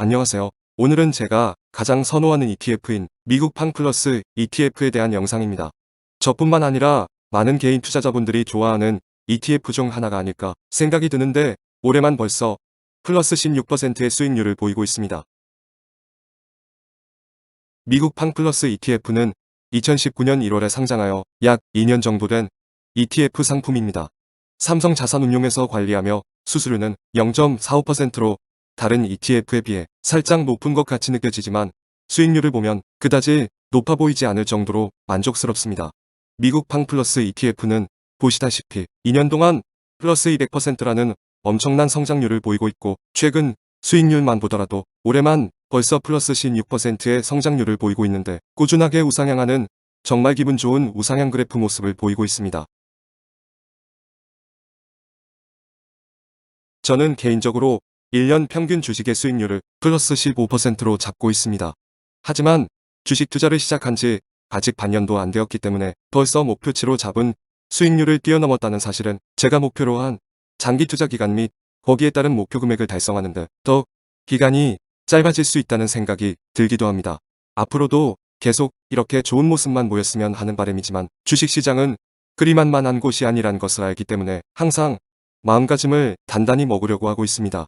안녕하세요. 오늘은 제가 가장 선호하는 ETF인 미국 팡플러스 ETF에 대한 영상입니다. 저뿐만 아니라 많은 개인 투자자분들이 좋아하는 ETF 중 하나가 아닐까 생각이 드는데 올해만 벌써 플러스 16%의 수익률을 보이고 있습니다. 미국 팡플러스 ETF는 2019년 1월에 상장하여 약 2년 정도 된 ETF 상품입니다. 삼성 자산운용에서 관리하며 수수료는 0.45%로 다른 ETF에 비해 살짝 높은 것 같이 느껴지지만 수익률을 보면 그다지 높아 보이지 않을 정도로 만족스럽습니다. 미국 팡플러스 ETF는 보시다시피 2년 동안 플러스 200%라는 엄청난 성장률을 보이고 있고 최근 수익률만 보더라도 올해만 벌써 플러스 16%의 성장률을 보이고 있는데 꾸준하게 우상향하는 정말 기분 좋은 우상향 그래프 모습을 보이고 있습니다. 저는 개인적으로 1년 평균 주식의 수익률을 플러스 15%로 잡고 있습니다. 하지만 주식 투자를 시작한 지 아직 반년도 안 되었기 때문에 벌써 목표치로 잡은 수익률을 뛰어넘었다는 사실은 제가 목표로 한 장기 투자 기간 및 거기에 따른 목표 금액을 달성하는 데 더 기간이 짧아질 수 있다는 생각이 들기도 합니다. 앞으로도 계속 이렇게 좋은 모습만 보였으면 하는 바람이지만 주식시장은 그리 만만한 곳이 아니란 것을 알기 때문에 항상 마음가짐을 단단히 먹으려고 하고 있습니다.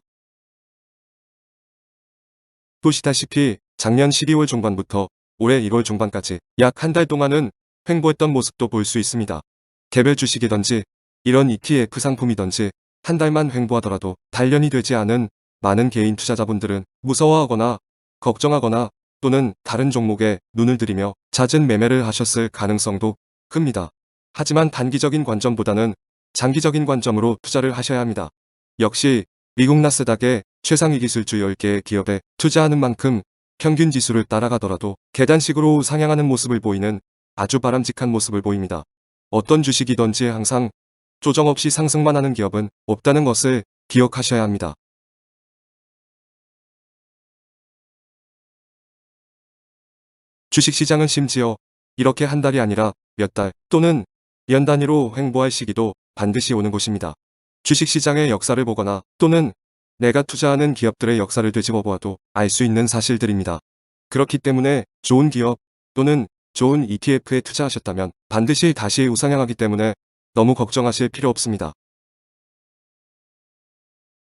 보시다시피 작년 12월 중반부터 올해 1월 중반까지 약 한 달 동안은 횡보했던 모습도 볼 수 있습니다. 개별 주식이든지 이런 ETF 상품이든지 한 달만 횡보하더라도 단련이 되지 않은 많은 개인 투자자분들은 무서워하거나 걱정하거나 또는 다른 종목에 눈을 들이며 잦은 매매를 하셨을 가능성도 큽니다. 하지만 단기적인 관점보다는 장기적인 관점으로 투자를 하셔야 합니다. 역시 미국 나스닥의 최상위 기술주 10개의 기업에 투자하는 만큼 평균 지수를 따라가더라도 계단식으로 상향하는 모습을 보이는 아주 바람직한 모습을 보입니다. 어떤 주식이든지 항상 조정 없이 상승만 하는 기업은 없다는 것을 기억하셔야 합니다. 주식시장은 심지어 이렇게 한 달이 아니라 몇 달 또는 연 단위로 횡보할 시기도 반드시 오는 곳입니다. 주식시장의 역사를 보거나 또는 내가 투자하는 기업들의 역사를 되짚어 보아도 알 수 있는 사실들입니다. 그렇기 때문에 좋은 기업 또는 좋은 ETF에 투자하셨다면 반드시 다시 우상향하기 때문에 너무 걱정하실 필요 없습니다.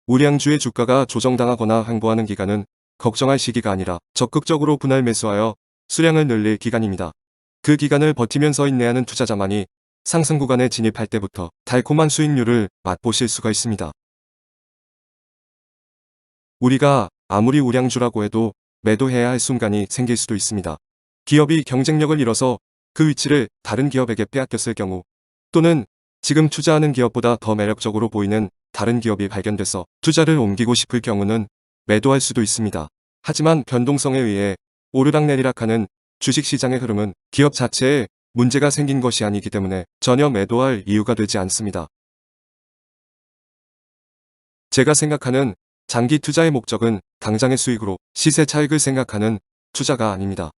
우량주의 주가가 조정당하거나 횡보하는 기간은 걱정할 시기가 아니라 적극적으로 분할 매수하여 수량을 늘릴 기간입니다. 그 기간을 버티면서 인내하는 투자자만이 상승 구간에 진입할 때부터 달콤한 수익률을 맛보실 수가 있습니다. 우리가 아무리 우량주라고 해도 매도해야 할 순간이 생길 수도 있습니다. 기업이 경쟁력을 잃어서 그 위치를 다른 기업에게 빼앗겼을 경우 또는 지금 투자하는 기업보다 더 매력적으로 보이는 다른 기업이 발견돼서 투자를 옮기고 싶을 경우는 매도할 수도 있습니다. 하지만 변동성에 의해 오르락내리락하는 주식시장의 흐름은 기업 자체에 문제가 생긴 것이 아니기 때문에 전혀 매도할 이유가 되지 않습니다. 제가 생각하는 장기 투자의 목적은 당장의 수익으로 시세 차익을 생각하는 투자가 아닙니다.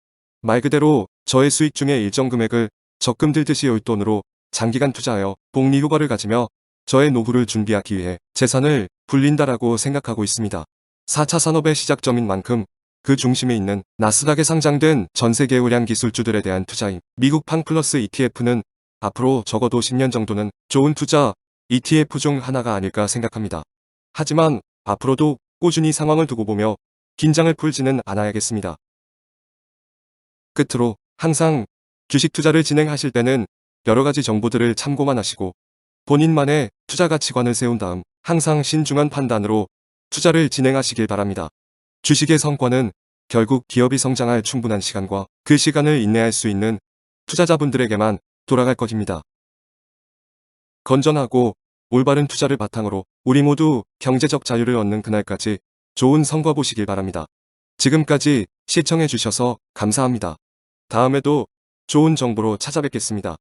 말 그대로 저의 수익 중에 일정 금액을 적금 들듯이 용돈으로 장기간 투자하여 복리 효과를 가지며 저의 노후를 준비하기 위해 재산을 불린다라고 생각하고 있습니다. 4차 산업의 시작점인 만큼 그 중심에 있는 나스닥에 상장된 전 세계 우량 기술주들에 대한 투자인 미국 팡플러스 ETF는 앞으로 적어도 10년 정도는 좋은 투자 ETF 중 하나가 아닐까 생각합니다. 하지만 앞으로도 꾸준히 상황을 두고 보며 긴장을 풀지는 않아야겠습니다. 끝으로 항상 주식 투자를 진행하실 때는 여러 가지 정보들을 참고만 하시고 본인만의 투자 가치관을 세운 다음 항상 신중한 판단으로 투자를 진행하시길 바랍니다. 주식의 성과는 결국 기업이 성장할 충분한 시간과 그 시간을 인내할 수 있는 투자자분들에게만 돌아갈 것입니다. 건전하고 올바른 투자를 바탕으로 우리 모두 경제적 자유를 얻는 그날까지 좋은 성과 보시길 바랍니다. 지금까지 시청해 주셔서 감사합니다. 다음에도 좋은 정보로 찾아뵙겠습니다.